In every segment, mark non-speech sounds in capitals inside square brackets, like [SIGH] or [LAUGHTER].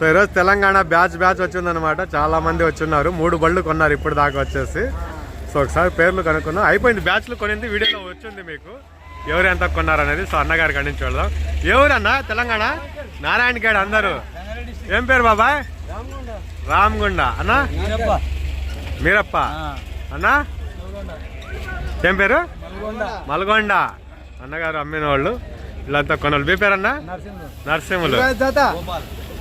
So ఈరోజు Telangana batch batch వచ్చిందనమాట చాలా మంది వచ్చిన్నారు. మూడు బళ్ళు కొన్నారు ఇప్పుడు దాకా వచ్చేసి. సో ఒకసారి పేర్లు కనుక్కున్నాం అయిపోయింది బ్యాచ్లు కొనింది వీడియోలో వచ్చింది మీకు. ఎవరు ఎంత కొన్నారు అనేది. సో అన్నగారి కాడి వెళ్దాం. ఎవరన్నా తెలంగాణ? నారాయణ గేడ్ అందరూ. ఏం పేరు బాబాయ్? రామ్గుండ. అన్నా? మీరప్ప. అన్నా? ఏం పేరు? మల్గొండ. అన్నగారు అమ్మిన వాళ్ళు వీళ్ళంతా కొనాలి మీ పేరన్నా? నరసింహులు.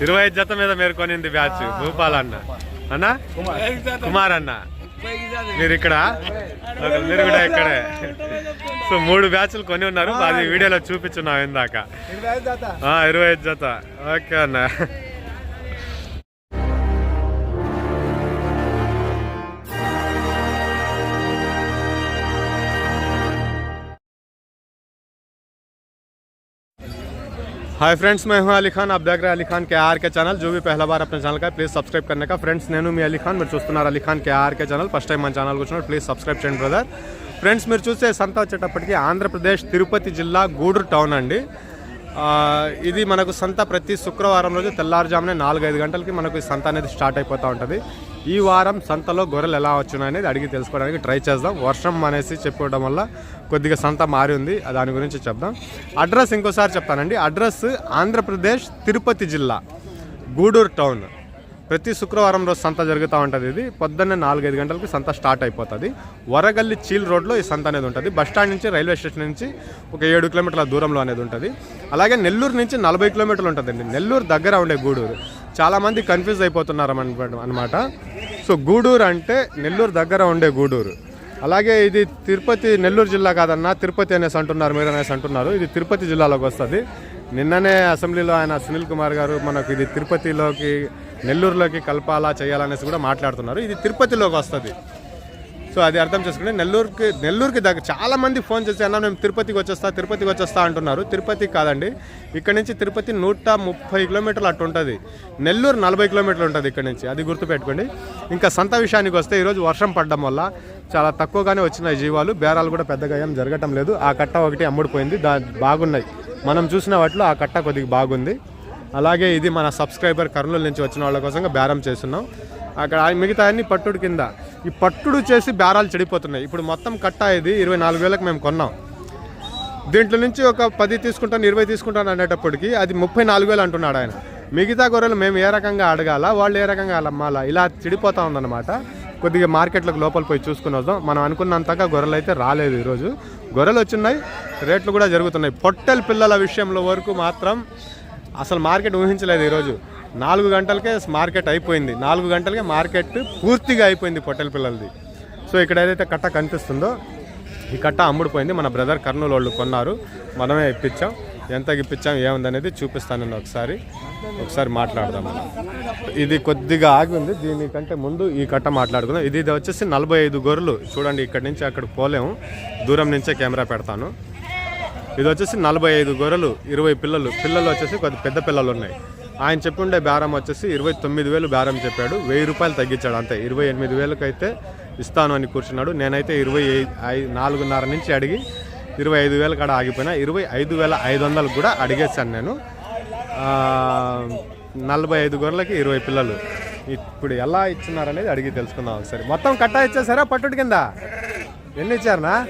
ఇరవై ఐదు జత మీద మీరు కొనింది బ్యాచ్. భూపాల్ అన్న అన్న? కుమార్. అన్న మీరు ఇక్కడ? మీరు కూడా ఇక్కడే. సో మూడు బ్యాచ్లు కొని ఉన్నారు. అది వీడియోలో చూపించున్నాం ఇందాక. ఆ, ఇరవై ఐదు జత. ఓకే అన్న. हाय फ्रेंड्स मैं हूं अली खान आप देख रहे हैं अली खान के आर के चैनल जो भी पहला बार अपने ఛానల్ का ప్లీజ్ సబ్స్క్రైబ్ करने का ఫ్రెండ్స్ నేను మీ అలీ ఖాన్ మీరు చూస్తున్నారు Ali Khan K RK channel first time మన ఛానల్ వచ్చినప్పుడు ప్లీజ్ సబ్స్క్రైబ్ చేయండి బ్రదర్ ఫ్రెండ్స్ మీరు చూసే సంత వచ్చేటప్పటికి ఆంధ్రప్రదేశ్ తిరుపతి జిల్లా గూడూరు టౌన్ అండి ఆ, ఇది మనకు సంత ప్రతి శుక్రవారం రోజు తెల్లారుజామునే నాలుగైదు గంటలకి మనకు ఈ సంత అనేది స్టార్ట్ అయిపోతూ ఉంటుంది ఈ వారం సంతలో గొర్రెలు ఎలా వచ్చినాయి అనేది అడిగి తెలుసుకోవడానికి ట్రై చేద్దాం. వర్షం అనేసి చెప్పడం వల్ల కొద్దిగా సంత మారి ఉంది. దాని గురించి చెప్దాం. అడ్రస్ ఇంకోసారి చెప్తానండి. అడ్రస్ ఆంధ్రప్రదేశ్ తిరుపతి జిల్లా గూడూరు టౌన్. ప్రతి శుక్రవారం రోజు సంత జరుగుతూ ఉంటుంది ఇది. పొద్దున్నే నాలుగైదు గంటలకు సంత స్టార్ట్ అయిపోతుంది. వరగల్లి చీల్ రోడ్లో ఈ సంత అనేది ఉంటుంది. బస్ స్టాండ్ నుంచి రైల్వే స్టేషన్ నుంచి ఒక ఏడు కిలోమీటర్ల దూరంలో అనేది ఉంటుంది. అలాగే నెల్లూరు నుంచి నలభై కిలోమీటర్లు ఉంటుందండి. నెల్లూరు దగ్గర ఉండే గూడూరు. చాలామంది కన్ఫ్యూజ్ అయిపోతున్నారు అనమాట సో గూడూరు అంటే నెల్లూరు దగ్గర ఉండే గూడూరు. అలాగే ఇది తిరుపతి నెల్లూరు జిల్లా కాదన్నా తిరుపతి అనేసి అంటున్నారు మీరు అనేసి అంటున్నారు. ఇది తిరుపతి జిల్లాలోకి వస్తుంది. నిన్ననే అసెంబ్లీలో ఆయన సునీల్ కుమార్ గారు మనకు ఇది తిరుపతిలోకి నెల్లూరులోకి కలపాలా చేయాలనేసి కూడా మాట్లాడుతున్నారు. ఇది తిరుపతిలోకి వస్తుంది. సో అది అర్థం చేసుకుంటే నెల్లూరుకి నెల్లూరుకి దగ్గర చాలా మంది ఫోన్ చేసి అన్న మేము తిరుపతికి వచ్చేస్తా తిరుపతికి వచ్చేస్తా అంటున్నారు. తిరుపతి కాదండి. ఇక్కడ నుంచి తిరుపతి నూట ముప్పై కిలోమీటర్లు అటు ఉంటుంది. నెల్లూరు నలభై కిలోమీటర్లు ఉంటుంది ఇక్కడ నుంచి. అది గుర్తుపెట్టుకోండి. ఇంకా సంత విషయానికి వస్తే ఈరోజు వర్షం పడడం వల్ల చాలా తక్కువగానే వచ్చినాయి జీవాలు. బేరాలు కూడా పెద్దగా ఏం జరగటం లేదు. ఆ కట్ట ఒకటి అమ్ముడుపోయింది. దా బాగున్నాయి. మనం చూసిన వాటిలో ఆ కట్ట కొద్దిగా బాగుంది. అలాగే ఇది మన సబ్స్క్రైబర్ కర్నూలు నుంచి వచ్చిన వాళ్ళ కోసం బేరం చేస్తున్నాం. అక్కడ మిగతా అన్ని పట్టుడు కింద. ఈ పట్టుడు చేసి బేరాలు చెడిపోతున్నాయి. ఇప్పుడు మొత్తం కట్ట ఇది ఇరవై నాలుగు వేలకు మేము కొన్నాం. దీంట్లో నుంచి ఒక పది తీసుకుంటాను ఇరవై తీసుకుంటాను అనేటప్పటికి అది ముప్పై నాలుగు వేలు అంటున్నాడు ఆయన. మిగతా గొర్రెలు మేము ఏ రకంగా అడగాల వాళ్ళు ఏ రకంగా అమ్మాలా ఇలా చెడిపోతా ఉందన్నమాట. కొద్దిగా మార్కెట్లకు లోపల పోయి చూసుకుని వద్దాం. మనం అనుకున్నంతగా గొర్రెలు అయితే రాలేదు ఈరోజు. గొర్రెలు వచ్చినాయి రేట్లు కూడా జరుగుతున్నాయి. పొట్టెల పిల్లల విషయంలో వరకు మాత్రం అసలు మార్కెట్ ఊహించలేదు ఈరోజు. నాలుగు గంటలకే మార్కెట్ అయిపోయింది. నాలుగు గంటలకే మార్కెట్ పూర్తిగా అయిపోయింది పొట్టెల పిల్లలది. సో ఇక్కడ ఏదైతే కట్ట కనిపిస్తుందో ఈ కట్ట అమ్ముడుపోయింది. మన బ్రదర్ కర్నూలు వాళ్ళు కొన్నారు. మనమే ఇప్పించాం. ఎంత ఇప్పించాం ఏముందనేది చూపిస్తానండి ఒకసారి. ఒకసారి మాట్లాడదాం. ఇది కొద్దిగా ఆగి ఉంది దీనికంటే ముందు ఈ కట్ట మాట్లాడుకుందాం. ఇది ఇది వచ్చేసి నలభై ఐదు గొర్రెలు. చూడండి ఇక్కడ నుంచి అక్కడికి పోలేము. దూరం నుంచే కెమెరా పెడతాను. ఇది వచ్చేసి నలభై ఐదు గొర్రెలు ఇరవై పిల్లలు. పిల్లలు వచ్చేసి కొద్ది పెద్ద పిల్లలు ఉన్నాయి. ఆయన చెప్పుండే బేరం వచ్చేసి ఇరవై తొమ్మిది వేలు బేరం చెప్పాడు. వెయ్యి రూపాయలు తగ్గించాడు. అంతే ఇరవై ఎనిమిది వేలకైతే ఇస్తాను అని కూర్చున్నాడు. నేనైతే ఇరవై ఐ- నాలుగున్నర నుంచి అడిగి ఇరవై ఐదు వేలు కాడ ఆగిపోయినా ఇరవై ఐదు వేల ఐదు వందలు కూడా అడిగేశాను నేను. నలభై ఐదు గొర్రెలకి ఇరవై పిల్లలు. ఇప్పుడు ఎలా ఇచ్చినారనేది అడిగి తెలుసుకుందాం ఒకసారి. మొత్తం కట్టా ఇచ్చేసారా పట్టుడు కింద? ఎన్ని ఇచ్చారనా?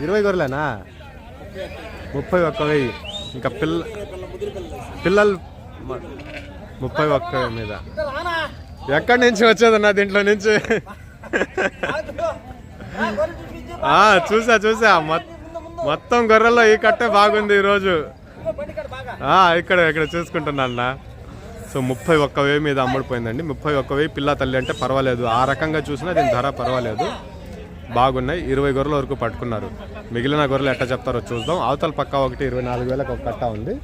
ఇరవై గొర్రెలేనా? ముప్పై ఒక్క వెయ్యి. ఇంకా పిల్ల పిల్లలు ముప్పై ఒక్క మీద. ఎక్కడి నుంచి వచ్చేదన్నా దీంట్లో నుంచి? చూసా చూసా. మొత్తం గొర్రెల్లో ఈ కట్టే బాగుంది ఈరోజు. ఇక్కడ ఇక్కడ చూసుకుంటున్నా సో ముప్పై ఒక్క వేయి మీద అమ్ముడిపోయిందండి. ముప్పై ఒక్క వేయి పిల్ల తల్లి అంటే పర్వాలేదు. ఆ రకంగా చూసినా దీని ధర పర్వాలేదు. బాగున్నాయి. ఇరవై గొర్రెల వరకు పట్టుకున్నారు. మిగిలిన గొర్రెలు ఎట్లా చెప్తారో చూద్దాం. అవతల పక్క ఒకటి ఇరవై నాలుగు వేలకు ఒక కట్ట ఉంది.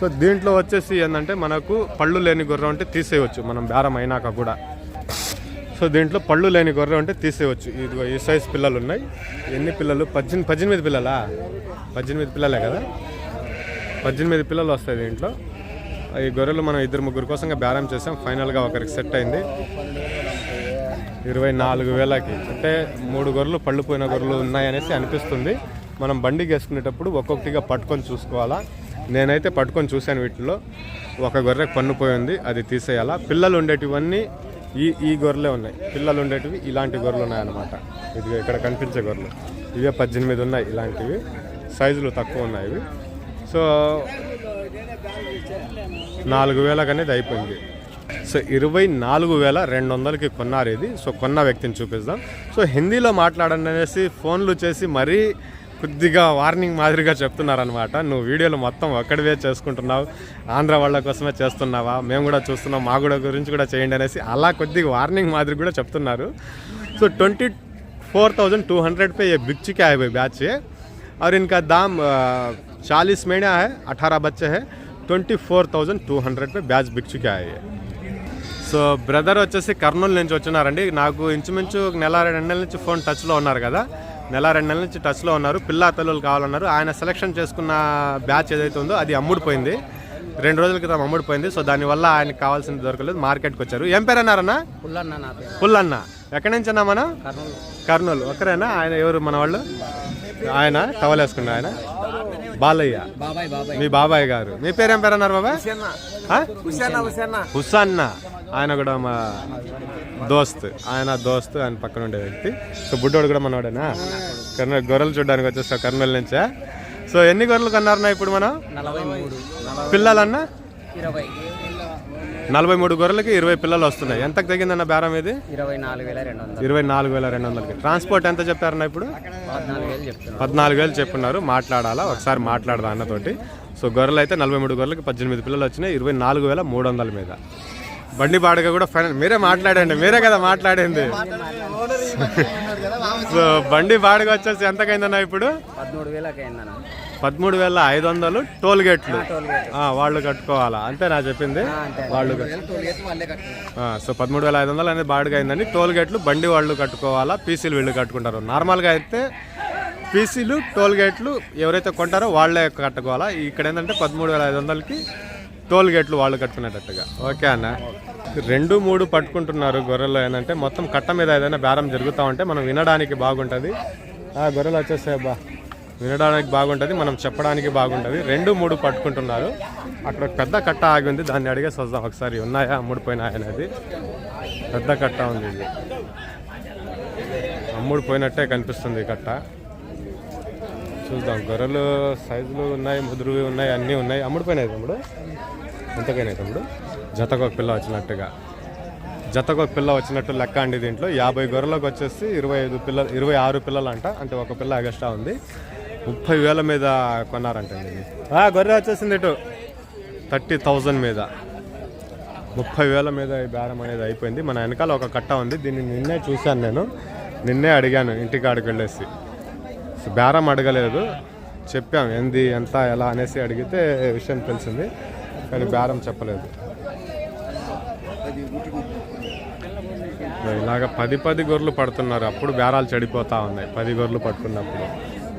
సో దీంట్లో వచ్చేసి ఏంటంటే మనకు పళ్ళు లేని గొర్రె ఉంటే తీసేయవచ్చు మనం బేరం అయినాక కూడా. సో దీంట్లో పళ్ళు లేని గొర్రె ఉంటే తీసేయవచ్చు ఇదిగో ఈ సైజ్ పిల్లలు ఉన్నాయి. ఎన్ని పిల్లలు? పద్దెనిమిది పద్దెనిమిది పిల్లలా? పద్దెనిమిది పిల్లలే కదా? పద్దెనిమిది పిల్లలు వస్తాయి దీంట్లో. ఈ గొర్రెలు మనం ఇద్దరు ముగ్గురు కోసంగా బేరం చేసాం. ఫైనల్గా ఒకరికి సెట్ అయింది. ఇరవై నాలుగు వేలకి. అంటే మూడు గొర్రెలు పళ్ళు పోయిన గొర్రెలు ఉన్నాయనేసి అనిపిస్తుంది. మనం బండికి వేసుకునేటప్పుడు ఒక్కొక్కటిగా పట్టుకొని చూసుకోవాలా? నేనైతే పట్టుకొని చూశాను వీటిలో ఒక గొర్రె పన్నుపోయి పోయింది అది తీసేయాలా? పిల్లలు ఉండేటివన్నీ ఈ ఈ గొర్రెలే ఉన్నాయి. పిల్లలు ఉండేటివి ఇలాంటి గొర్రెలు ఉన్నాయన్నమాట. ఇది ఇక్కడ కనిపించే గొర్రెలు. ఇవే పద్దెనిమిది ఉన్నాయి ఇలాంటివి. సైజులు తక్కువ ఉన్నాయి ఇవి. సో నాలుగు వేలకు అనేది అయిపోయింది. సో ఇరవై నాలుగు వేల రెండు వందలకి కొన్నారు ఇది. సో కొన్న వ్యక్తిని చూపిస్తాం సో హిందీలో మాట్లాడండి అనేసి ఫోన్లు చేసి మరీ కొద్దిగా వార్నింగ్ మాదిరిగా చెప్తున్నారనమాట నువ్వు వీడియోలు మొత్తం ఒక్కడివే చేసుకుంటున్నావు ఆంధ్ర వాళ్ళ కోసమే చేస్తున్నావా మేము కూడా చూస్తున్నాం మా కూడా గురించి కూడా చేయండి అనేసి అలా కొద్దిగా వార్నింగ్ మాదిరి కూడా చెప్తున్నారు so twenty four thousand two hundred पे ये बिक चुका है भाई बैच ये और इनका दाम चालीस महीना है अठारह बच्चे हैं twenty four thousand two hundred पे बैच बिक चुका है ये సో బ్రదర్ వచ్చేసి కర్నూలు నుంచి వచ్చినారండి నాకు ఇంచుమించు ఒక నెల రెండు నెలల నుంచి ఫోన్ టచ్లో ఉన్నారు కదా నెల రెండు నెలల నుంచి టచ్లో ఉన్నారు. పిల్ల తల్లులు కావాలన్నారు. ఆయన సెలెక్షన్ చేసుకున్న బ్యాచ్ ఏదైతే ఉందో అది అమ్ముడిపోయింది. రెండు రోజుల క్రితం అమ్ముడిపోయింది. సో దానివల్ల ఆయనకి కావాల్సింది దొరకలేదు. మార్కెట్కి వచ్చారు. ఏం పేరు. అన్నారన్నా పుల్లన్న. ఎక్కడి నుంచి అన్నా మనం? కర్నూలు. ఒకరేనా? ఆయన ఎవరు మన వాళ్ళు? ఆయన? టవల్ వేసుకున్నారు ఆయన. బాలయ్య. మీ బాబాయ్ గారు. మీ పేరు ఏం పేరు అన్నారు బాబాయ్ ఆ? ఆయన కూడా మా దోస్త్ ఆయన దోస్త్ ఆయన పక్కన ఉండే వ్యక్తి. సో బుడ్డోడు కూడా మనవాడేనా కర్నూలు గొర్రెలు చూడడానికి వచ్చేస్తాం కర్నూలు నుంచే? సో ఎన్ని గొర్రెలు కొన్నారన్నా ఇప్పుడు మనం? పిల్లలన్నా? నలభై మూడు గొర్రెలకి ఇరవై పిల్లలు వస్తున్నాయి. ఎంతకు తగ్గిందన్న బేరం ఇది? ఇరవై నాలుగు వేల రెండు వందలు. ఇరవై నాలుగు వేల రెండు వందలకి. ట్రాన్స్పోర్ట్ ఎంత చెప్పారన్న ఇప్పుడు? పద్నాలుగు వేలు చెప్పున్నారు మాట్లాడాలా? ఒకసారి మాట్లాడదా అన్నతోటి. సో గొర్రెలు అయితే నలభై మూడు గొర్రెలకి పద్దెనిమిది పిల్లలు వచ్చినాయి. ఇరవై నాలుగు వేల మూడు వందల మీద. బండి బాడుగ కూడా ఫైనల్. మీరే మాట్లాడండి మీరే కదా మాట్లాడింది. సో బండి బాడుగ వచ్చేసి ఎంతకైందన్న ఇప్పుడు? పదమూడు వేల ఐదు వందలు టోల్ గేట్లు వాళ్ళు కట్టుకోవాలా? అంతే. నా చెప్పింది వాళ్ళు సో పదమూడు వేల ఐదు వందలు అనేది బాడుగ అయిందండి టోల్ గేట్లు బండి వాళ్ళు కట్టుకోవాలా? పీసీలు వీళ్ళు కట్టుకుంటారు. నార్మల్గా అయితే పీసీలు టోల్ గేట్లు ఎవరైతే కొంటారో వాళ్ళే కట్టుకోవాలా? ఇక్కడ ఏంటంటే పదమూడు వేల ఐదు వందలకి టోల్ గేట్లు వాళ్ళు కట్టుకునేటట్టుగా. ఓకే అన్న. రెండు మూడు పట్టుకుంటున్నారు గొర్రెలు ఏంటంటే మొత్తం కట్ట మీద ఏదైనా బేరం జరుగుతూ ఉంటే మనం వినడానికి బాగుంటుంది. ఆ గొర్రెలు వచ్చేసాయి బా వినడానికి బాగుంటుంది మనం చెప్పడానికి బాగుంటుంది. రెండు మూడు పట్టుకుంటున్నారు. అక్కడ పెద్ద కట్ట ఆగి ఉంది దాన్ని అడిగేసి వద్దాం ఒకసారి ఉన్నాయా అమ్ముడిపోయినాయా అనేది. పెద్ద కట్ట ఉంది ఇది. అమ్ముడిపోయినట్టే కనిపిస్తుంది కట్ట. చూద్దాం. గొర్రెలు సైజులు ఉన్నాయి ముదురువి ఉన్నాయి అన్నీ ఉన్నాయి. అమ్ముడుపోయినాయి తమ్ముడు? ఎంతకైనా తమ్ముడు? జతకు ఒక పిల్ల వచ్చినట్టుగా. జతకు ఒక పిల్ల వచ్చినట్టు లెక్క అండి దీంట్లో. యాభై గొర్రెలకు వచ్చేసి ఇరవై ఐదు పిల్లలు ఇరవై ఆరు పిల్లలు అంట అంటే ఒక పిల్ల ఎగస్ట్రా ఉంది. ముప్పై వేల మీద కొన్నారంటండి ఇది. గొర్రె వచ్చేసింది ఇటు. థర్టీ థౌజండ్ మీద. ముప్పై వేల మీద ఈ బేరం అనేది అయిపోయింది. మన వెనకాల ఒక కట్ట ఉంది. దీన్ని నిన్నే చూశాను నేను. నిన్నే అడిగాను ఇంటికాడికి వెళ్ళేసి. బేరం అడగలేదు. చెప్పాం ఏంది ఎంత ఎలా అనేసి అడిగితే విషయం తెలిసింది కానీ బేరం చెప్పలేదు. ఇలాగ పది పది గొర్రెలు పడుతున్నారు. అప్పుడు బేరాలు చెడిపోతా ఉన్నాయి పది గొర్రెలు పట్టుకున్నప్పుడు.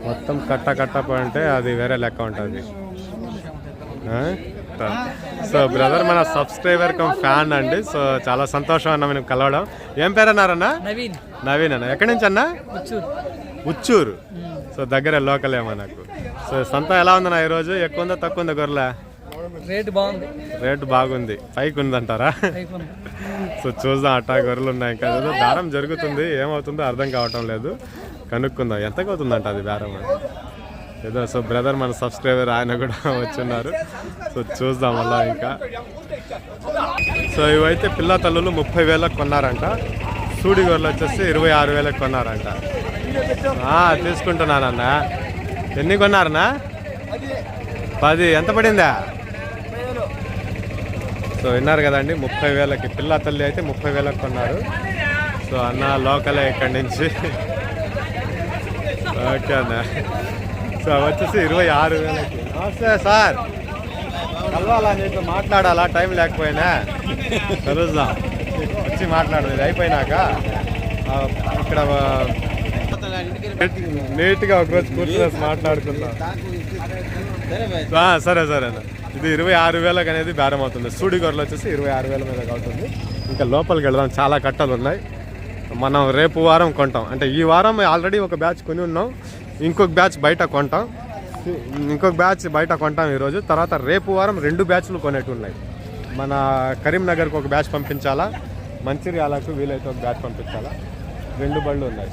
మొత్తం కట్ట కట్ట అంటే అది వేరే లెక్క ఉంటుంది. సో బ్రదర్ మన సబ్స్క్రైబర్ కమ్ ఫ్యాన్ అండి. సో చాలా సంతోషం అన్న మేము కలవడం. ఏం పేరు అన్నారన్నా నవీన్. నవీన్ అన్న. ఎక్కడి నుంచి అన్నా? ఉచ్చూరు. సో దగ్గర లోకలే మనకు. సో సంత ఎలా ఉందన్న ఈరోజు? ఎక్కువ ఉందా తక్కువ ఉందా గొర్రెల? రేటు బాగుంది. రేటు బాగుంది. పైకి ఉందంటారా? సో చూద్దాం అట్టా గొర్రెలు ఉన్నాయి. ఇంకా ఏదో బేరం జరుగుతుంది ఏమవుతుందో అర్థం కావటం లేదు. కనుక్కుందాం ఎంతకు అవుతుందంట అది బేరం ఏదో సో బ్రదర్ మన సబ్స్క్రైబర్ ఆయన కూడా వచ్చున్నారు. సో చూద్దాం మళ్ళా ఇంకా. సో ఇవైతే పిల్ల తల్లులు ముప్పై వేలకు కొన్నారంట. సూడి గొర్రెలు వచ్చేసి ఇరవై ఆరు వేలకు కొన్నారంట. తీసుకుంటున్నానన్న. ఎన్ని కొన్నారన్నా? పది. ఎంత పడిందా? సో విన్నారు కదండి ముప్పై వేలకి పిల్ల తల్లి అయితే ముప్పై వేలకు కొన్నారు. సో అన్న లోకలే ఇక్కడి నుంచి. ఓకే అన్న. సో వచ్చేసి ఇరవై ఆరు వేలకి. నమస్తే సార్. కలవాలా నీతో మాట్లాడాలా? టైం లేకపోయినా. కలుద్దాం. వచ్చి మాట్లాడదు. ఇది అయిపోయినాక. ఇక్కడ నీట్గా ఒకరోజు కూర్చొని మాట్లాడుకుందాం. సరే సరే అన్న ఇది ఇరవై ఆరు వేలకు అనేది బేరం అవుతుంది. సూడి గొర్రెలు వచ్చేసి ఇరవై ఆరు వేల మీద అవుతుంది. ఇంకా లోపలికి వెళ్దాం. చాలా కట్టలు ఉన్నాయి. మనం రేపు వారం కొంటాం. అంటే ఈ వారం ఆల్రెడీ ఒక బ్యాచ్ కొని ఉన్నాం. ఇంకొక బ్యాచ్ బయట కొంటాం. ఇంకొక బ్యాచ్ బయట కొంటాం ఈరోజు. తర్వాత రేపు వారం రెండు బ్యాచ్లు కొనేట్టు ఉన్నాయి. మన కరీంనగర్కి ఒక బ్యాచ్ పంపించాలా? మంచిర్యాలకు వీలైతే ఒక బ్యాచ్ పంపించాలా? రెండు బళ్ళు ఉన్నాయి.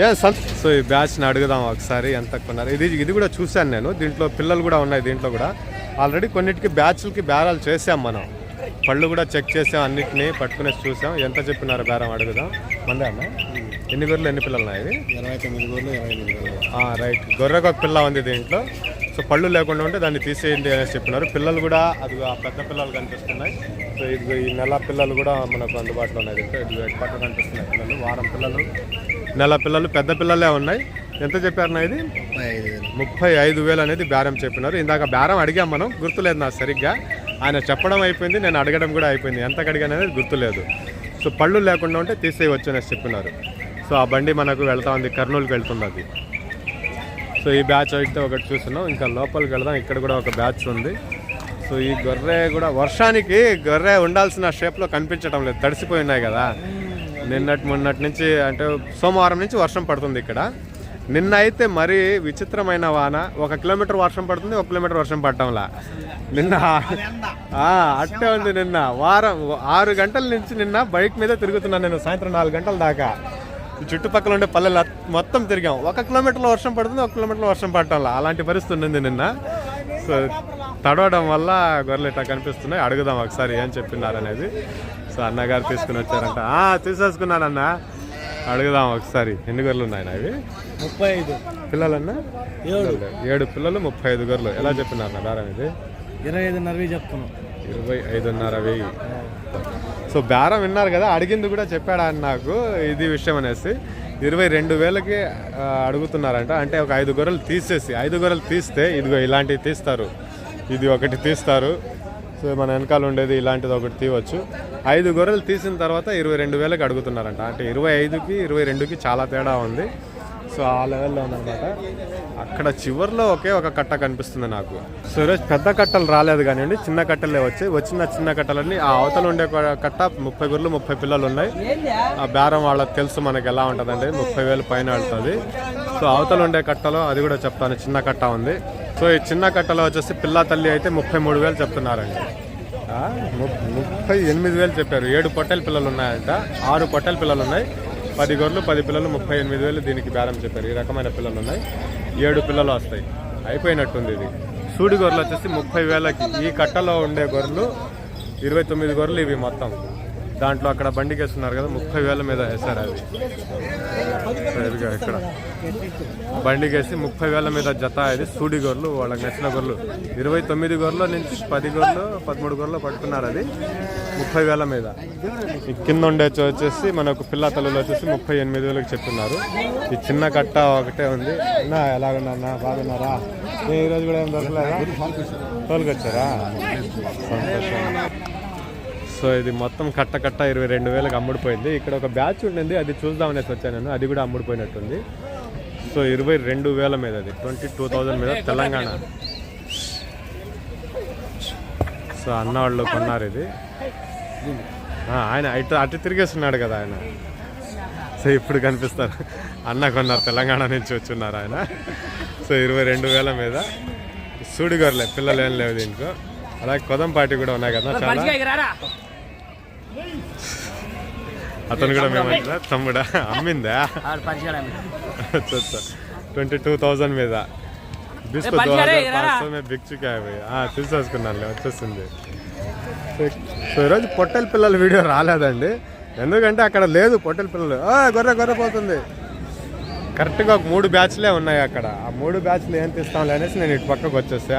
ఏ సంత్ సో ఈ బ్యాచ్ని అడుగుదాం ఒకసారి ఎంత కొన్నారు? ఇది ఇది కూడా చూశాను నేను. దీంట్లో పిల్లలు కూడా ఉన్నాయి దీంట్లో కూడా. ఆల్రెడీ కొన్నిటికి బ్యాచ్లకి బేరాలు చేసాం మనం. పళ్ళు కూడా చెక్ చేసాం అన్నిటిని పట్టుకునేసి చూసాం ఎంత చెప్పినారు బేరం అడుగుదాం. మందే అన్న ఎన్ని గొర్రెలు ఎన్ని పిల్లలు ఉన్నాయి? ఇరవై తొమ్మిది ఇరవై ఎనిమిది రైట్ గొర్రెకు ఒక పిల్ల ఉంది దీంట్లో. సో పళ్ళు లేకుండా ఉంటే దాన్ని తీసేయండి అనేసి చెప్పినారు. పిల్లలు కూడా అది ఆ పెద్ద పిల్లలు కనిపిస్తున్నాయి. సో ఇది ఈ నెల పిల్లలు కూడా మనకు అందుబాటులో ఉన్నాయి దీంట్లో. ఇది పక్క కనిపిస్తున్నాయి పిల్లలు. వారం పిల్లలు. నెల పిల్లలు పెద్ద పిల్లలే ఉన్నాయి. ఎంత చెప్పారు నా ఇది? ముప్పై ఐదు వేలు అనేది బేరం చెప్పినారు. ఇందాక బేరం అడిగాం మనం గుర్తులేదు నాకు సరిగ్గా. ఆయన చెప్పడం అయిపోయింది నేను అడగడం కూడా అయిపోయింది. ఎంత అడిగాను అనేది గుర్తులేదు. సో పళ్ళు లేకుండా ఉంటే తీసేయవచ్చు అనేసి చెప్పినారు. సో ఆ బండి మనకు వెళ్తా ఉంది కర్నూలుకి వెళ్తుంది సో ఈ బ్యాచ్ అయితే ఒకటి చూస్తున్నాం. ఇంకా లోపలికి వెళ్దాం. ఇక్కడ కూడా ఒక బ్యాచ్ ఉంది. సో ఈ గొర్రె కూడా వర్షానికి గొర్రె ఉండాల్సిన షేప్లో కనిపించడం లేదు. తడిసిపోయి ఉన్నాయి కదా. నిన్నటి మొన్నటి నుంచి అంటే సోమవారం నుంచి వర్షం పడుతుంది ఇక్కడ. నిన్న అయితే మరీ విచిత్రమైన వాన. ఒక కిలోమీటర్ వర్షం పడుతుంది ఒక కిలోమీటర్ వర్షం పడటంలా. నిన్న అట్టే ఉంది నిన్న. వారం ఆరు గంటల నుంచి నిన్న బైక్ మీద తిరుగుతున్నాను నేను సాయంత్రం నాలుగు గంటల దాకా. చుట్టుపక్కల ఉండే పల్లెలు మొత్తం తిరిగాం. ఒక కిలోమీటర్లో వర్షం పడుతుంది ఒక కిలోమీటర్లో వర్షం పడటంలా. అలాంటి పరిస్థితి ఉండింది నిన్న. సో తడవడం వల్ల గొర్రెలు ఇట్లా కనిపిస్తున్నాయి. అడుగుదాం ఒకసారి ఏం చెప్పినారనేది. సో అన్నగారు తీసుకుని వచ్చారంట. "ఆ, తీసేసుకున్నానన్న. అడుగుదాం ఒకసారి. ఎన్ని గొర్రెలు ఉన్నాయి అవి ముప్పై ఐదు పిల్లలన్నా? ఏడు. పిల్లలు ముప్పై ఐదు గొర్రెలు. ఎలా చెప్పినారు నా బేరం ఇది? ఇరవై ఐదున్నరవి చెప్తున్నాం. ఇరవై ఐదున్నర వెయ్యి సో బేరం విన్నారు కదా అడిగింది కూడా చెప్పాడు ఆయన నాకు ఇది విషయం అనేసి. ఇరవై రెండు వేలకి అడుగుతున్నారంట. అంటే ఒక ఐదు గొర్రెలు తీసేసి ఐదు గొర్రెలు తీస్తే ఇదిగో ఇలాంటివి తీస్తారు. ఇది ఒకటి తీస్తారు. సో మన వెనకాల ఉండేది ఇలాంటిది ఒకటి తీయవచ్చు. ఐదు గొర్రెలు తీసిన తర్వాత ఇరవై రెండు వేలకు అడుగుతున్నారంట. అంటే ఇరవై ఐదుకి ఇరవై రెండుకి చాలా తేడా ఉంది. సో ఆ లెవెల్లో ఉందన్నమాట. అక్కడ చివర్లో ఒకే ఒక కట్ట కనిపిస్తుంది నాకు. సో ఈరోజు పెద్ద కట్టలు రాలేదు కానివ్వండి చిన్న కట్టలే వచ్చాయి. వచ్చిన చిన్న కట్టలన్నీ ఆ అవతల ఉండే కట్ట ముప్పై గొర్రెలు ముప్పై పిల్లలు ఉన్నాయి. ఆ బేరం వాళ్ళకి తెలుసు మనకి ఎలా ఉంటుందండి. ముప్పై వేలు పైన వెళ్తుంది. సో అవతల ఉండే కట్టలో అది కూడా చెప్తాను చిన్న కట్ట ఉంది. సో ఈ చిన్న కట్టలో వచ్చేసి పిల్ల తల్లి అయితే ముప్పై మూడు వేలు చెప్తున్నారండి. ము- ముప్పై ఎనిమిది వేలు చెప్పారు. ఏడు పొట్టెల పిల్లలు ఉన్నాయంట. ఆరు పొట్టెల పిల్లలు ఉన్నాయి. పది గొర్రెలు పది పిల్లలు ముప్పై ఎనిమిది వేలు దీనికి బేరం చెప్పారు. ఈ రకమైన పిల్లలు ఉన్నాయి. ఏడు పిల్లలు వస్తాయి. అయిపోయినట్టుంది ఇది. సూడి గొర్రెలు వచ్చేసి ముప్పై వేలకి. ఈ కట్టలో ఉండే గొర్రెలు ఇరవై తొమ్మిది గొర్రెలు ఇవి మొత్తం. దాంట్లో అక్కడ బండికి వేస్తున్నారు కదా ముప్పై వేల మీద వేశారు అది ఇక్కడ బండికి వేసి ముప్పై వేల మీద జత ఇది సూడి గొర్రెలు వాళ్ళకి నచ్చిన గొర్రెలు. ఇరవై తొమ్మిది గొర్రెల నుంచి పది గొర్రెలు పదమూడు గొర్రెలు పట్టుకున్నారు అది ముప్పై వేల మీద. ఈ కింద ఉండే వచ్చేసి మనకు పిల్ల తల్లులు వచ్చేసి ముప్పై ఎనిమిది వేలకు చెప్తున్నారు ఈ చిన్న కట్ట ఒకటే ఉంది. అన్నా ఎలాగున్నా బాగున్నారా? ఏ ఈరోజు కూడా ఏం దొరకలేదా? తోలుకొచ్చారా? సంతోషం. సో ఇది మొత్తం కట్ట కట్ట ఇరవై రెండు వేలకు అమ్ముడిపోయింది. ఇక్కడ ఒక బ్యాచ్ ఉండింది అది చూద్దామనేసి వచ్చాను నేను అది కూడా అమ్ముడిపోయినట్టుంది. సో ఇరవై రెండు వేల మీద అది ట్వంటీ టూ థౌజండ్ మీద తెలంగాణ. సో అన్న వాళ్ళు కొన్నారు ఇది. ఆయన ఇటు అటు తిరిగేస్తున్నాడు కదా ఆయన. సో ఇప్పుడు కనిపిస్తారు అన్న కొన్నారు తెలంగాణ నుంచి వచ్చున్నారు ఆయన. సో ఇరవై రెండు వేల మీద. సూడిగొర్లే పిల్లలు ఏం లేవు దీంట్లో. అలాగే కొదంపాటి కూడా ఉన్నాయి కదా చాలా. అతను కూడా మేము తమ్ముడా. అమ్మిందా? ట్వంటీ టూ థౌజండ్ మీద. తీసేసుకున్నాను వచ్చేసింది. సో ఈరోజు పొట్టల పిల్లల వీడియో రాలేదండి. ఎందుకంటే అక్కడ లేదు పొట్టల పిల్లలు. గొర్రె గొర్రె పోతుంది. కరెక్ట్గా ఒక మూడు బ్యాచ్లే ఉన్నాయి అక్కడ. ఆ మూడు బ్యాచ్లు ఏం తీస్తాంలే అనేసి నేను ఇటు పక్కకు వచ్చేసా.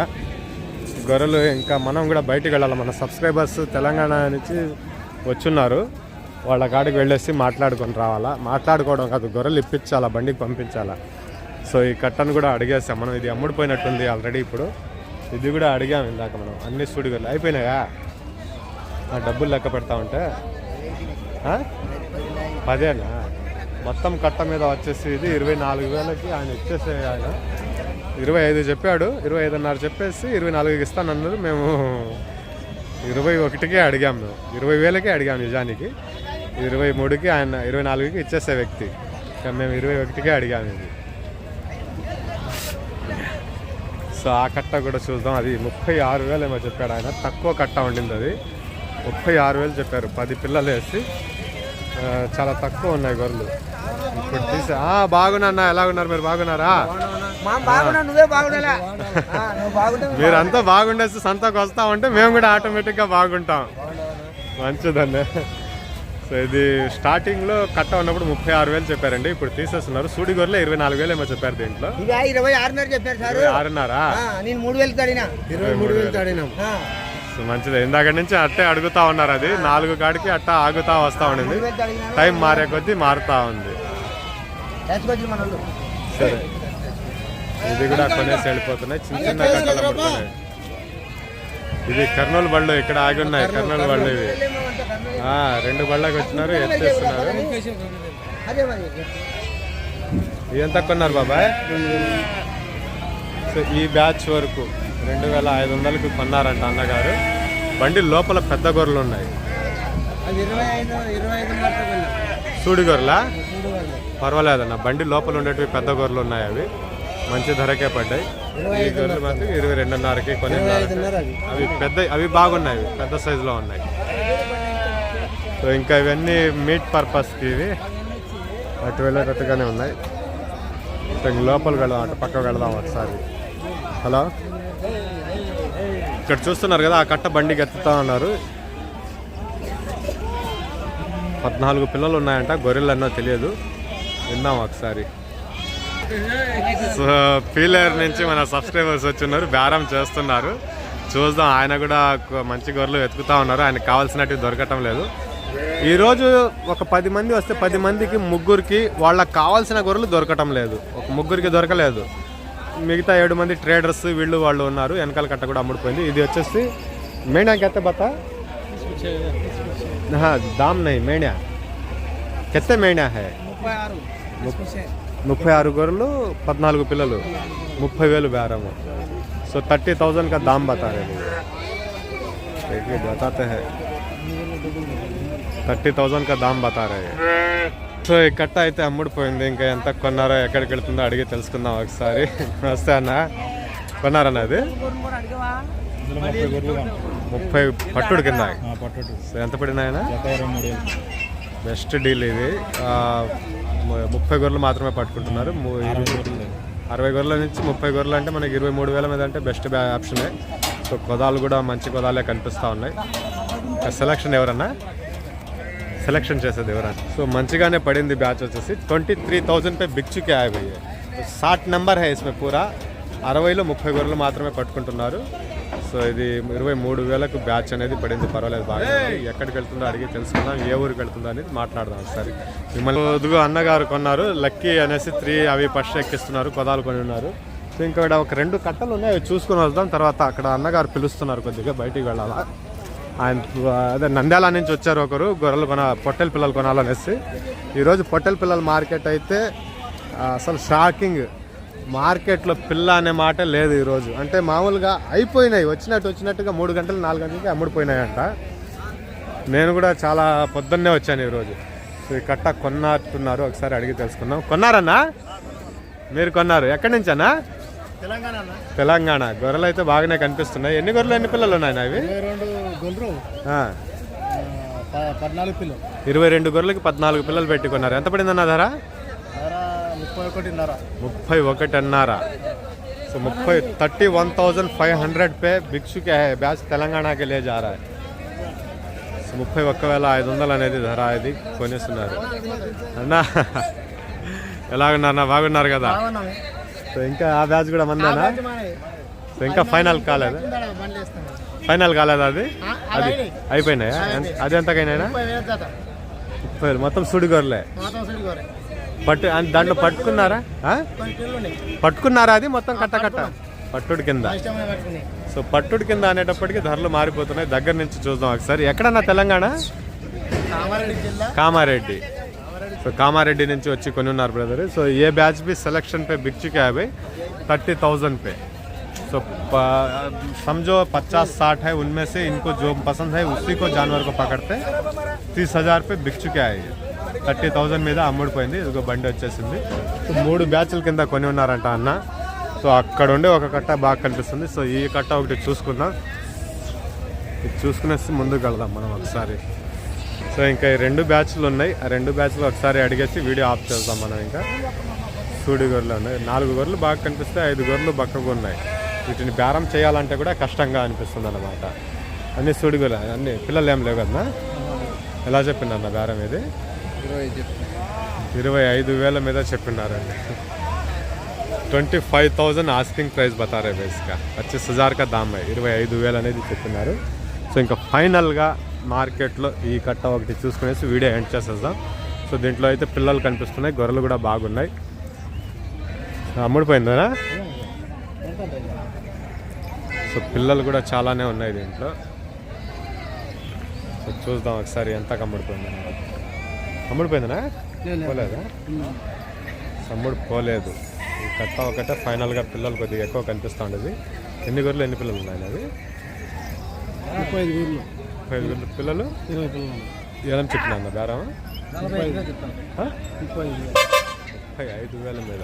గొర్రెలు ఇంకా మనం కూడా బయటకు వెళ్ళాలి. మన సబ్స్క్రైబర్స్ తెలంగాణ నుంచి వచ్చున్నారు. వాళ్ళ కాడికి వెళ్ళేసి మాట్లాడుకొని రావాలా? మాట్లాడుకోవడం కాదు గొర్రెలు ఇప్పించాలా బండికి పంపించాలా? సో ఈ కట్టను కూడా అడిగేసాం. మనం ఇది అమ్ముడిపోయినట్టుంది ఆల్రెడీ ఇప్పుడు. ఇది కూడా అడిగాం ఇందాక మనం. అన్ని స్టూడియోలు అయిపోయినాయా? ఆ డబ్బులు లెక్క పెడతా ఉంటే. పదేనా? మొత్తం కట్ట మీద వచ్చేసి ఇది ఇరవై నాలుగు వేలకి ఆయన ఇచ్చేసే ఆయన. ఇరవై ఐదు చెప్పాడు. ఇరవై ఐదున్నర చెప్పేసి ఇరవై నాలుగుకి ఇస్తానన్నారు. మేము ఇరవై ఒకటికే అడిగాం మేము. ఇరవై వేలకే అడిగాం నిజానికి. ఇరవై మూడుకి ఆయన ఇరవై నాలుగుకి ఇచ్చేసే వ్యక్తి. మేము ఇరవై ఒకటికే అడిగాము ఇది. సో ఆ కట్ట కూడా చూద్దాం. అది ముప్పై ఆరు వేలు ఏమో చెప్పాడు ఆయన. తక్కువ కట్ట ఉండింది అది. ముప్పై ఆరు వేలు చెప్పారు. పది పిల్లలు వేసి చాలా తక్కువ ఉన్నాయి గొర్రెలు. ఇప్పుడు తీసా ఆ, బాగున్నా ఎలా ఉన్నారు మీరు? బాగున్నారా? మీరంతా బాగుండేసి సంతకు వస్తా ఉంటే మేము కూడా ఆటోమేటిక్గా బాగుంటాం. మంచిదండి సో ఇది స్టార్టింగ్లో కట్ట ఉన్నప్పుడు ముప్పై ఆరు వేలు చెప్పారండి. ఇప్పుడు తీసేస్తున్నారు. సూడి గొర్రెలు ఇరవై నాలుగు వేలు ఏమో చెప్పారు దీంట్లో. ఇక ఇరవై ఆరున్నర చెప్పారు సార్. ఇరవై ఆరున్నారా? నేను మూడు వేలు తడినా. ఇరవై మూడు వేలు తాడినాం. సో మంచిది. ఇందాక నుంచి అట్టే అడుగుతా ఉన్నారు అది. నాలుగు కాడికి అట్ట ఆగుతా వస్తా ఉండింది. టైం మారే కొద్దీ మారుతా ఉంది. సరే. ఇది కూడా కొనేసి వెళ్ళిపోతున్నాయి. చిన్న చిన్న కట్టలు. ఇది కర్నూలు బళ్ళు ఇక్కడ ఆగి ఉన్నాయి. కర్నూలు బళ్ళు ఇవి. రెండు బళ్ళకి వచ్చినారు ఎత్తేస్తున్నారు ఎంత కొన్నారు బాబాయ్? సో ఈ బ్యాచ్ వరకు రెండు వేల ఐదు వందలకు కొన్నారంట అన్నగారు. బండి లోపల పెద్ద గొర్రెలు ఉన్నాయి. సూడి గొర్రెలా పర్వాలేదన్న బండి లోపల ఉండేటివి పెద్ద గొర్రెలు ఉన్నాయి అవి. మంచి ధరకే పడ్డాయి. ఈ గొర్రెలు మాత్రం ఇరవై రెండున్నరకి కొన్ని అవి పెద్ద అవి బాగున్నాయి పెద్ద సైజులో ఉన్నాయి. సో ఇంకా ఇవన్నీ మీట్ పర్పస్కి ఇవి. అటు వెళ్ళేటట్టుగానే ఉన్నాయి. సో లోపలికి వెళ్దాం అటు పక్కకు వెళ్దాం ఒకసారి. హలో? ఇక్కడ చూస్తున్నారు కదా ఆ కట్ట బండికి ఎత్తుతా ఉన్నారు. పద్నాలుగు పిల్లలు ఉన్నాయంట గొర్రెలన్నో తెలియదు. విన్నాం ఒకసారి. సో పీలర్ నుంచి మన సబ్స్క్రైబర్స్ వచ్చిన్నారు బేరం చేస్తున్నారు. చూద్దాం ఆయన కూడా మంచి గొర్రెలు వెతుకుతా ఉన్నారు ఆయనకు కావాల్సినట్టు దొరకటం లేదు. ఈరోజు ఒక పది మంది వస్తే పది మందికి ముగ్గురికి వాళ్ళకి కావాల్సిన గొర్రెలు దొరకటం లేదు ఒక ముగ్గురికి దొరకలేదు మిగతా ఏడు మంది ట్రేడర్స్ వీళ్ళు వాళ్ళు ఉన్నారు వెనకాల కట్ట కూడా అమ్ముడిపోయింది ఇది వచ్చేసి మేణా కెత్త బతా हाँ दाम नहीं మేణ్యా కెత్తే మేణ్యా హై ముప్పై ఆరు ముప్పై ఆరు గొర్రెలు పద్నాలుగు పిల్లలు ముప్పై వేలు బేరము సో థర్టీ థౌజండ్ का दाम बता रहे हैं देखिए बताते हैं థర్టీ థౌజండ్ కా దామ్ బతారా సో ఈ కట్ట అయితే అమ్ముడిపోయింది. ఇంకా ఎంత కొన్నారో ఎక్కడికి వెళ్తుందో అడిగి తెలుసుకుందాం ఒకసారి. [LAUGHS] వస్తే అన్న. కొన్నారన్న అది? ముప్పై పట్టుడు కింద. ఎంత పడినాయన? బెస్ట్ డీల్ ఇది. ముప్పై గొర్రెలు మాత్రమే పట్టుకుంటున్నారు. అరవై గొర్రెల. నుంచి ముప్పై గొర్రెలు అంటే మనకి ఇరవై మూడు వేల మీద అంటే బెస్ట్ ఆప్షన్. సో కొదాలు కూడా మంచి కొదాలే కనిపిస్తూ ఉన్నాయి. సెలక్షన్ ఎవరన్నా? సెలక్షన్ చేసేది ఎవరన్నా? సో మంచిగానే పడింది బ్యాచ్ వచ్చేసి. ట్వంటీ త్రీ థౌజండ్ పే బిక్ చుకే ఆయ్ భయ్య సాట్ నెంబర్ హై ఇస్మే పూరా అరవైలో ముప్పై గొర్రెలు మాత్రమే పట్టుకుంటున్నారు. సో ఇది ఇరవై మూడు వేలకు బ్యాచ్ అనేది పడింది. పర్వాలేదు బాగా. ఎక్కడికి వెళ్తుందో అడిగి తెలుసుకుందాం. ఏ ఊరికి వెళ్తుందో అనేది మాట్లాడదాం ఒకసారి. మిమ్మల్ని ఇదిగో అన్నగారు కొన్నారు. లక్కీ అనేసి త్రీ అవి ఫస్ట్ ఎక్కిస్తున్నారు. పదాలు కొని ఉన్నారు. సో ఇంకా ఒక రెండు కట్టలు ఉన్నాయి. అవి చూసుకొని వద్దాం. తర్వాత అక్కడ అన్నగారు పిలుస్తున్నారు కొద్దిగా. బయటికి వెళ్ళాలా? ఆయన అదే నంద్యాల నుంచి వచ్చారు ఒకరు గొర్రెలు కొన పొట్టెల పిల్లలు కొనాలనేసి. ఈరోజు పొట్టెల పిల్లల మార్కెట్ అయితే అసలు షాకింగ్. మార్కెట్లో పిల్ల అనే మాట లేదు ఈరోజు. అంటే మామూలుగా అయిపోయినాయి వచ్చినట్టు వచ్చినట్టుగా మూడు గంటలు నాలుగు గంటలకి అమ్ముడిపోయినాయంట. నేను కూడా చాలా పొద్దున్నే వచ్చాను ఈరోజు. సో ఈ కట్ట కొన్నట్టున్నారు ఒకసారి అడిగి తెలుసుకుందాం. కొన్నారన్నా? మీరు కొన్నారు. ఎక్కడి నుంచన్నా? తెలంగాణ తెలంగాణ గొర్రెలు అయితే బాగానే కనిపిస్తున్నాయి ఎన్ని గొర్రెలు ఎన్ని పిల్లలు ఉన్నాయి అవి ఇరవై రెండు గొర్రెలు ఆ, ప- పద్నాలుగు పిల్లలు ఇరవై రెండు గొర్రెలకి పద్నాలుగు పిల్లలు పెట్టుకున్నారు ఎంత పడిందన్న ధర ధర ముప్పై ఒకటిన్నర ముప్పై ఒకటిన్నర సో ముప్పై thirty one thousand five hundred पे भिक्षु क्या है ब्याज తెలంగాణ के लिए जा रहा है సో ముప్పై ఒక్క వేల ఐదు వందలు అనేది ధర ఇది కొనేస్తున్నారు అన్నా ఎలా ఉన్నారు బాగున్నారు కదా సో ఇంకా ఆ బ్యాచ్ కూడా మందేనా? సో ఇంకా ఫైనల్ కాలేదా? ఫైనల్ కాలేదా అది? అది అయిపోయినాయా? అది ఎంతకైనా ముప్పై వేలు మొత్తం సుడిగొర్లే. పట్టు దాంట్లో పట్టుకున్నారా? పట్టుకున్నారా అది? మొత్తం కట్ట కట్ట? పట్టుడు కింద. సో పట్టుడు కింద అనేటప్పటికి ధరలు మారిపోతున్నాయి. దగ్గర నుంచి చూద్దాం ఒకసారి. ఎక్కడన్నా తెలంగాణ? కామారెడ్డి జిల్లా. కామారెడ్డి. సో కామారెడ్డి నుంచి వచ్చి కొని ఉన్నారు బ్రదర్ సో ఏ బ్యాచ్ भी सिलेक्शन पे बिक चुका है भाई थर्टी थाउजेंड पे सो समझो पचास साठ है उनमें से इनको जो पसंद है उसी को जानवर को पकड़ते तीस हजार पे बिक चुका है థర్టీ థౌజండ్ మీద అమ్ముడిపోయింది ఇదిగో బండి వచ్చేసింది సో మూడు బ్యాచ్ల కింద కొని ఉన్నారంట అన్న సో అక్కడ ఉండే ఒక కట్ట బాగా కనిపిస్తుంది సో ఈ కట్ట ఒకటి చూసుకుందాం ఇది చూసుకునేసి ముందుకు వెళ్దాం మనం ఒకసారి సో ఇంకా ఈ రెండు బ్యాచ్లు ఉన్నాయి. ఆ రెండు బ్యాచ్లు ఒకసారి అడిగేసి వీడియో ఆఫ్ చేద్దాం మనం ఇంకా. సూడి గొర్రెలు ఉన్నాయి. నాలుగు గొర్రెలు బాగా కనిపిస్తే ఐదు గొర్రెలు బక్కగా ఉన్నాయి. వీటిని బేరం చేయాలంటే కూడా కష్టంగా అనిపిస్తుంది అనమాట అన్ని సూడి గొర్రెలు అన్ని పిల్లలు ఏం లేవు కదా ఎలా చెప్పిండన్న బేరం ఇది? ఇరవై ఐదు వేల మీద చెప్పినారండి twenty five thousand asking price బతారే బేస్గా పచ్చిస్ హజార్ కా దామ్ హై ఇరవై ఐదు వేలు అనేది చెప్పినారు. సో ఇంకా ఫైనల్గా మార్కెట్లో ఈ కట్ట ఒకటి చూసుకునేసి వీడియో ఎండ్ చేసేద్దాం. సో దీంట్లో అయితే పిల్లలు కనిపిస్తున్నాయి గొర్రెలు కూడా బాగున్నాయి. అమ్ముడిపోయిందా సో పిల్లలు కూడా చాలానే ఉన్నాయి దీంట్లో. సో చూద్దాం ఒకసారి ఎంత అమ్ముడిపోయిందని అమ్ముడిపోయిందనా పోలేదా? అమ్ముడు పోలేదు ఈ కట్ట ఒకటే ఫైనల్గా పిల్లలు కొద్దిగా ఎక్కువ కనిపిస్తూ ఉండేది. ఎన్ని గొర్రెలు ఎన్ని పిల్లలు ఉన్నాయి అది ముప్పై ఐదు గొర్రెలు. ముప్పై ఐదు పిల్లలు? ఇరవై పిల్లలు ఏదైనా చెప్పినా అన్న బేరం? ముప్పై ఐదు వేల. మీద.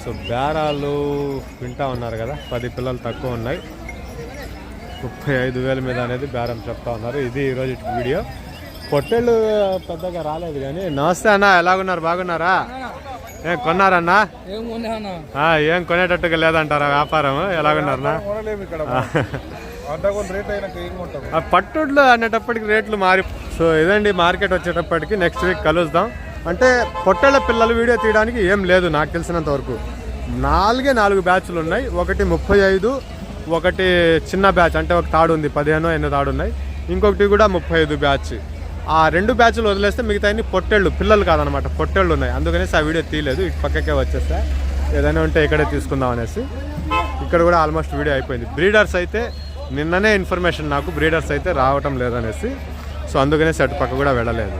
సో బేరాలు వింటా ఉన్నారు కదా పది పిల్లలు తక్కువ ఉన్నాయి. ముప్పై ఐదు వేల మీద అనేది బేరం చెప్తా ఉన్నారు. ఇది ఈరోజు వీడియో. పొట్టేళ్ళు పెద్దగా రాలేదు కానీ నమస్తే అన్న ఎలాగున్నారు బాగున్నారా? ఏం కొన్నారన్నా? ఏం కొనేటట్టుగా లేదంటారా వ్యాపారం? ఎలాగున్నారన్నా? పట్టుడ్లు అనేటప్పటికి రేట్లు మారి సో ఇదండి మార్కెట్ వచ్చేటప్పటికి నెక్స్ట్ వీక్ కలుద్దాం. అంటే పొట్టేళ్ళ పిల్లలు వీడియో తీయడానికి ఏం లేదు నాకు తెలిసినంత వరకు. నాలుగే నాలుగు బ్యాచ్లు ఉన్నాయి. ఒకటి ముప్పై ఐదు ఒకటి చిన్న బ్యాచ్ అంటే ఒక తాడు ఉంది పదిహేను ఎన్నో తాడు ఉన్నాయి. ఇంకొకటి కూడా ముప్పై ఐదు బ్యాచ్. ఆ రెండు బ్యాచ్లు వదిలేస్తే మిగతా అన్ని పొట్టేళ్ళు పిల్లలు కాదనమాట పొట్టేళ్ళు ఉన్నాయి. అందుకనేసి ఆ వీడియో తీయలేదు ఇటు పక్కకే వచ్చేస్తే. ఏదైనా ఉంటే ఇక్కడే తీసుకుందాం అనేసి. ఇక్కడ కూడా ఆల్మోస్ట్ వీడియో అయిపోయింది. బ్రీడర్స్ అయితే నిన్ననే ఇన్ఫర్మేషన్ నాకు బ్రీడర్స్ అయితే రావటం లేదనేసి సో అందుకనే సెట్ పక్క కూడా వెళ్ళలేదు.